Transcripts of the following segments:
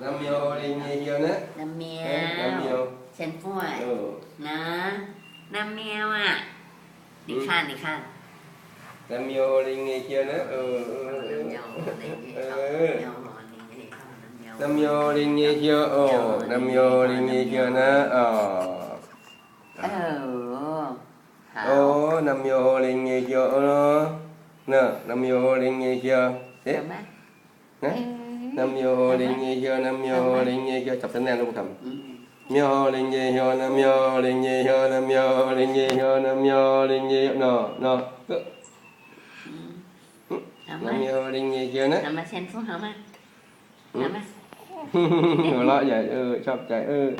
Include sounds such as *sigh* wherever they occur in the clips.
nam mô đi nghe hiếu nữa Nam nam mèo mô Sen phôi เออนะน้ำแมวอะนี่ข้านนี่ข้าน nam mô đi nghe hiếu nữa ừ ừ, น้ำแม ừ. วนี่นี่เอเขาอแมวหอนนี่นี่เขาน้ำแมว nam mô đi nghe hiếu ồ nam mô đi nghe hiếu nữa ờ เออหา ô nam mô đi nghe hiếu nó nè nam mô hồ linh nghe kia thế nam mô hồ linh nghe kia ừ. nam mô hồ linh nghe kia tập tiếng nam luôn cầm mô linh nghe hồ nam mô linh nghe hồ nam mô linh nghe hồ nam mô linh nghe nè nè, nam mô linh nghe kia nè, nam mô sen phú hả má nam mô lo vậy ừ chọc chạy ừ.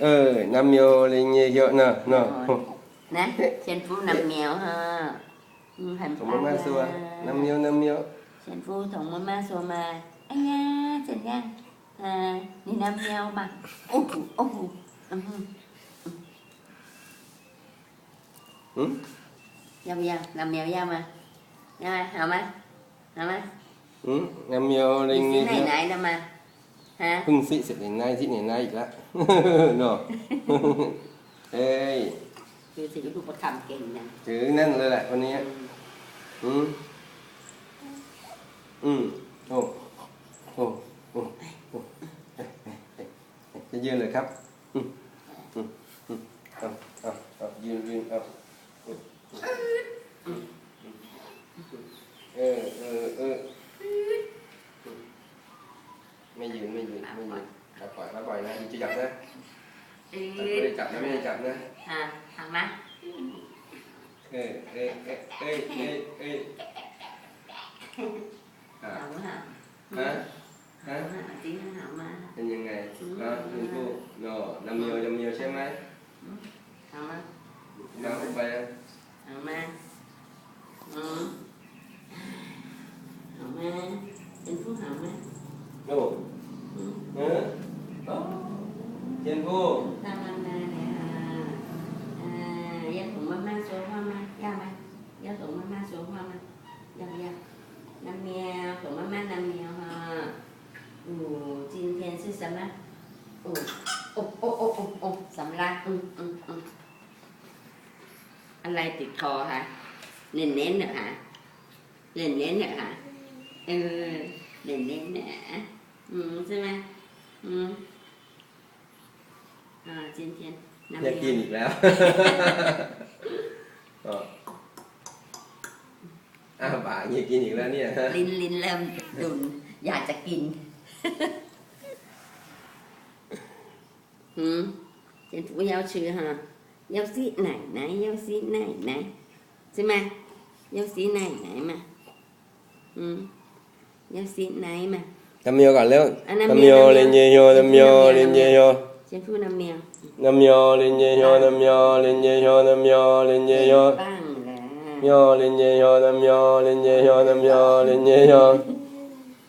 Ừ nam mô linh nghe kia nè nè, nè sen phú nam mèo ha Thống ma sua Nam miêu nam miêu Trần phu thống ma sua mà Anh nha Trần nha À đi nam miêu mà Ô phù Ô phù Ừ Dao dao Làm mèo dao mà Dao mà Hào mà Hào mà Ừ Nam miêu lên Cái này này là mà Hả Hưng sĩ sẽ đến nay Dĩ này nay ít lắm Nó Ê ยสิในนายอีกแล้วเนาะเอ้ยคือสิลูกประคำเก่งนะถือแน่นเลยแหละวันนี้ อืมอืมโอ้โอ้โอ้โอ้เอ๊ะเอ๊ะเอ๊ะเอ๊ะจะยืนเลยครับอืมอืมอืมเอาเอาเอายืนยืนเอาอืมอืมเออเออเออไม่ยืนไม่ยืนไม่ยืนจับปล่อยปล่อยนะอย่าจะจับนะไม่ได้ จับนะไม่ได้จับนะ à thằng má เอ้ยเอ้ยเอ้ยเอ้ยเอ้ยเอ้ยอ่ะ thằng hả ฮะฮะ hả tiếng hả má เป็นยังไงเนาะคุณครูเนาะน้ำเมียวน้ำเมียวใช่ไหม thằng má น้ำเข้าไปอ่ะ thằng má ừ thằng má trên phú thằng má โน่เออโอ้เทียนผู้ thằng má nè nè ยาสมมาม่าสมมาม่าดำยาน้ำเมียวสมมาม่าน้ำเมียวฮะอู่จีนเทียนซื่อสมะอู่อบอบอบอบอบสำลักอืมอืมอืมอะไรติดคอฮะเน้นเน้นเหรอคะเน้นเน้นเหรอคะเออเน้นเน้นเนี่ยอืมใช่ไหมอืมอ่าเทีนเทียนน้ำเมียอยากกินอีกแล้ว อ้าวบ่าอยากกินอีกแล้วเนี่ยฮะลิ้นลิ้นเริ่มดุนอยากจะกินหืมเจนฟูยาวชื่อฮะยาวสีไหนไหนยาวสีไหนไหนใช่ไหมยาวสีไหนไหนมาอืมยาวสีไหนมาน้ำเมียวก่อนเร็วอะน้ำน้ำเมีเมียยววน้ำเมีลิยวนเยโยน้ำเมียวลินเยโยเจนฟูน้ำเมียวน้ำเมียวลินเยโยน้ำเมียวลินเยโยน้ำเมียวลินเยโยบ้างแหละโยลินเยโยน้ำเมียวลินเยโยน้ำเมียวลินเยโย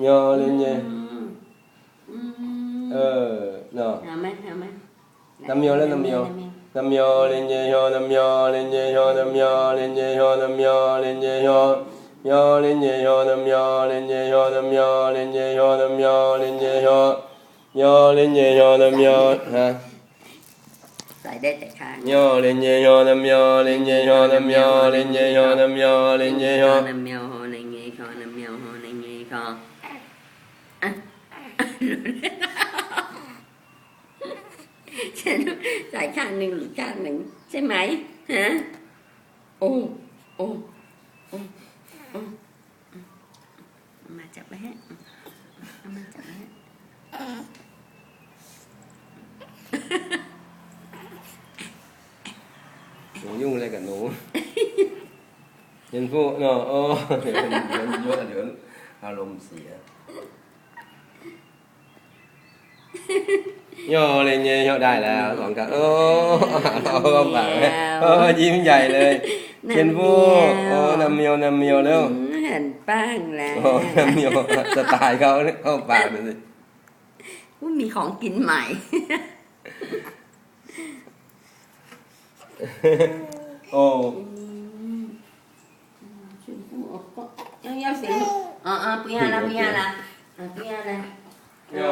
โยลินเย อืมอืม เออเนาะ เอาไหมเอาไหม น้ำเมียวแล้วน้ำเมียว น้ำเมียวลินเยโยน้ำเมียวลินเยโยน้ำเมียวลินเยโยน้ำเมียวลินเยโยโยลินเยโยน้ำเมียวลินเยโยน้ำเมียวลินเยโยน้ำเมียวลินเยโยโยลินเยโยน้ำเมียวฮะ ใ ส่ได้แต่ข้างโยลินเยโยน้ำเมียวลินเยโยน้ำเมียวลินเยโยน้ำเมียวลินเยโยน้ำเมียวหอในเงี้ยคอน้ำเมียวหอในเงี้ยคออะฉันใส่ข้างหนึ่งหรือข้างหนึ่งใช่ไหมฮะโอ้โอ้โอ้โอ้เอามาจับไว้ฮะเอามาจับไว้ฮะ หนู ยุ่งอะไรกับหนูเห็นผู้เนาะโอ้เดี๋ยวเดี๋ยวเยอะเดี๋ยวอารมณ์เสียโยเลยเงี้ยโยได้แล้วสองกันโอ้เอาเข้าปากเลยโอ้ยิ้มใหญ่เลยเห็นผู้โอ้น้ำเมียวน้ำเมียวแล้วอืมเห็นป้างแล้วโอ้น้ำเมียวสไตล์เขาเนี่ยเข้าปากเลยสิว่ามีของกินใหม่ *laughs* oh. Yang ya sih. Heeh, punya lah, punya lah. Punya lah. Ya,